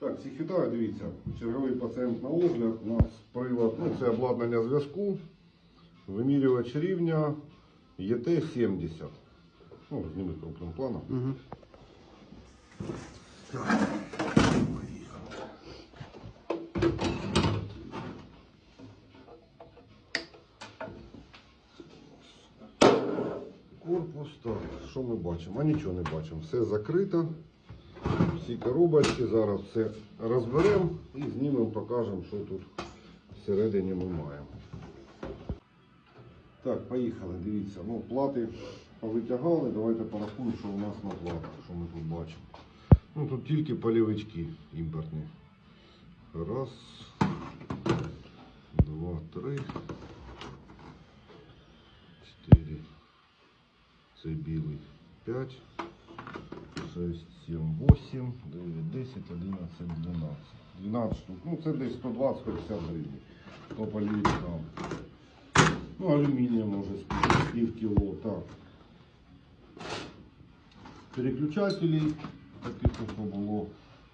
Так, всіх вітаю, дивіться. Черговий пацієнт на огляд. У нас прилад, ну це обладнання зв'язку, вимірювач рівня ЄТ-70. Ну, зніми крупним планом. Угу. Корпус, так, що ми бачимо? А нічого не бачимо. Все закрито. Всі коробочки. Зараз все розберемо і знімемо, покажемо, що тут всередині ми маємо. Так, поїхали, дивіться. Ну, плати повитягали. Давайте порахуємо, що у нас на платах, що ми тут бачимо. Ну, тут тільки полівички імпортні. Раз, два, три, чотири. Це білий 5, 6, 7, 8, 9, 10, 11, 12. 12 штук. Ну це десь 120-150 гривень. То полівичкам. Ну, алюмінія може з пів кіло, так. Переключателей таких ось було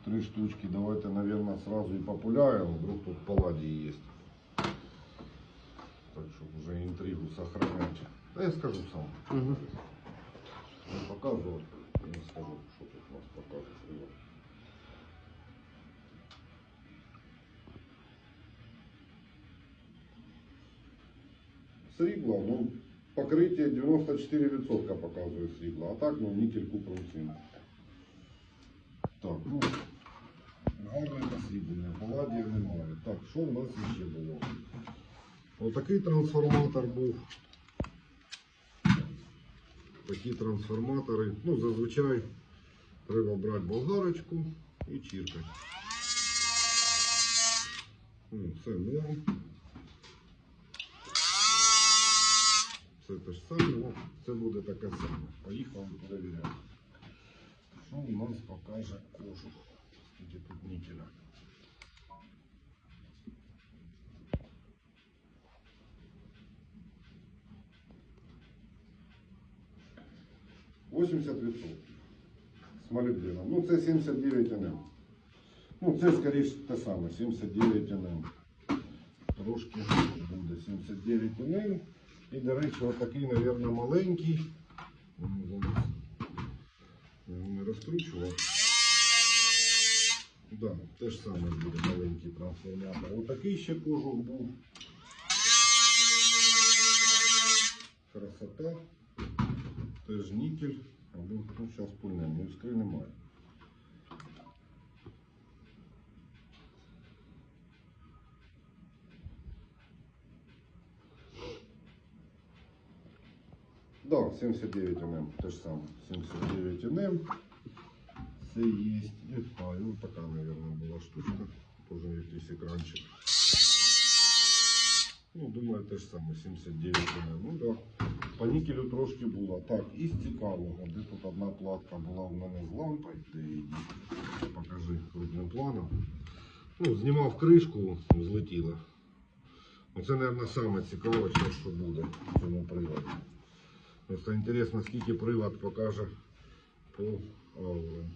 три штучки. Давайте, наверное, сразу и популяем. Вдруг тут палладий есть. Так, чтобы уже интригу сохранять. Да я скажу сам. Угу. Не Срібло, ну, покриття 94% показує срібло, а так, ну, нікель купрум цинк. Так, ну, гарне посріблення, паладія немає. Так, що в нас ще було? Отакий трансформатор був. Такі трансформатори. Ну, зазвичай треба брати болгарочку і чіркати. Ну, Це норм. Це те ж саме, ну, це буде таке саме. Поїхали перевіряти. Що у нас покаже кожух? Скільки тут нікеля? Восемьдесят відсотків з молібденом. Ну, це 79 НМ. Ну, це скоріше те саме, 79 НМ. Трошки буде 79 НМ. І, до речі, отакий, мабуть, маленький. Ну, зараз Я його не розкручував. Да, те ж саме буде маленький трансформатор. Отакий ще кожух був. Красота. Теж нікель. Або ну, зараз пульнемо, іскри немає. Да, 79 НМ, те ж саме. 79 НМ. Це є. А, ну така, мабуть, була штучка. Тоже якийсь екранчик. Ну, думаю, те ж саме, 79 НМ. Ну да. По нікелю трошки було. Так, із цікавого, де тут одна платка була у мене з лампою, де її покажи крупним планом. Ну, знімав кришку, злетіла. Оце, мабуть, саме цікаве, що- буде в цьому приладі. Просто інтересно, скільки прилад покаже по аурам.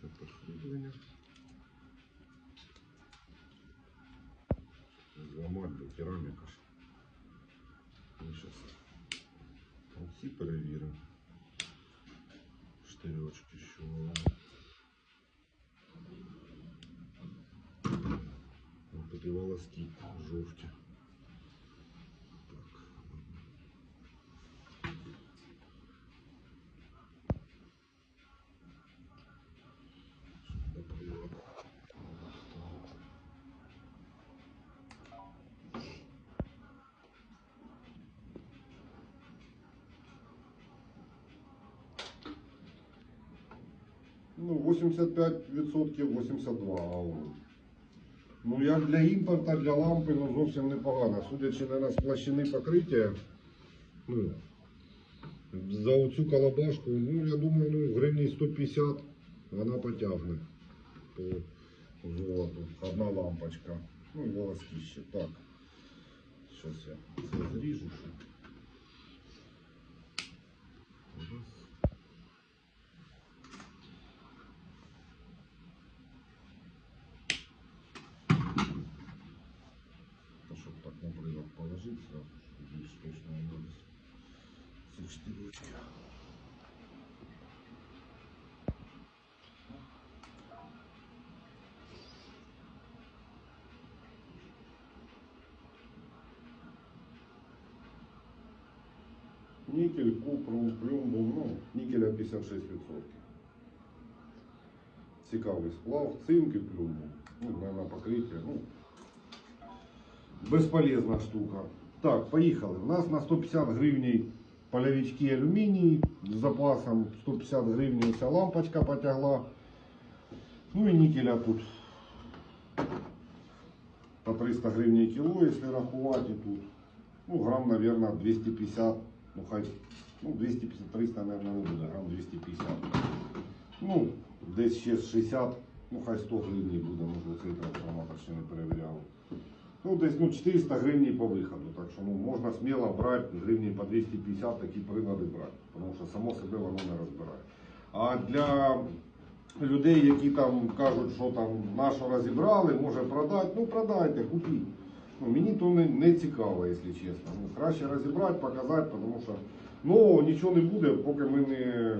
Це посвітлення. Зламати до кераміка. ж. Ну, щас. Оці перевіримо. Штирьочки, що воно. І волоски жовті. Ну, 85% 82 ауру. Ну, як для імпорта, для лампи, ну зовсім непогано. Судячи на нас площини покриття, ну, за оцю колобашку, ну, я думаю, ну, гривні 150 вона потягне по золоту. Одна лампочка. Ну і волоски ще. Так. Зараз я це зріжу. положить сразу, чтобы більш точно анализ. Це штирочки. Никель, купрум, плюмбум, ну, никеля 56%. Цікавий сплав, цинк і плюмбум. Ну, наверное, покриття. Ну, безполезна штука. Так, поїхали. У нас на 150 гривень половички алюміній з запасом 150 гривень ця лампочка потягла. Ну і нікеля тут по 300 гривень кіло, якщо рахувати тут. Ну, грам, наверное, 250, ну хай, ну 250-300, наверное, не буде, грам 250. Ну, десь ще 60, ну хай 100 гривень буде, може цей трансформатор ще не перевіряв. Ну, десь ну, 400 гривень по виходу, так що ну, можна сміло брати гривні по 250 такі прилади брати, тому що само себе воно не розбирає. А для людей, які там кажуть, що там нашу розібрали, може продати, ну продайте, купіть. Ну, мені то не, не цікаво, якщо чесно. Ну, краще розібрати, показати, тому що ну, нічого не буде, поки ми не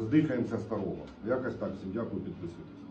здихаємося старого. Якось так всім дякую, підписуйтесь.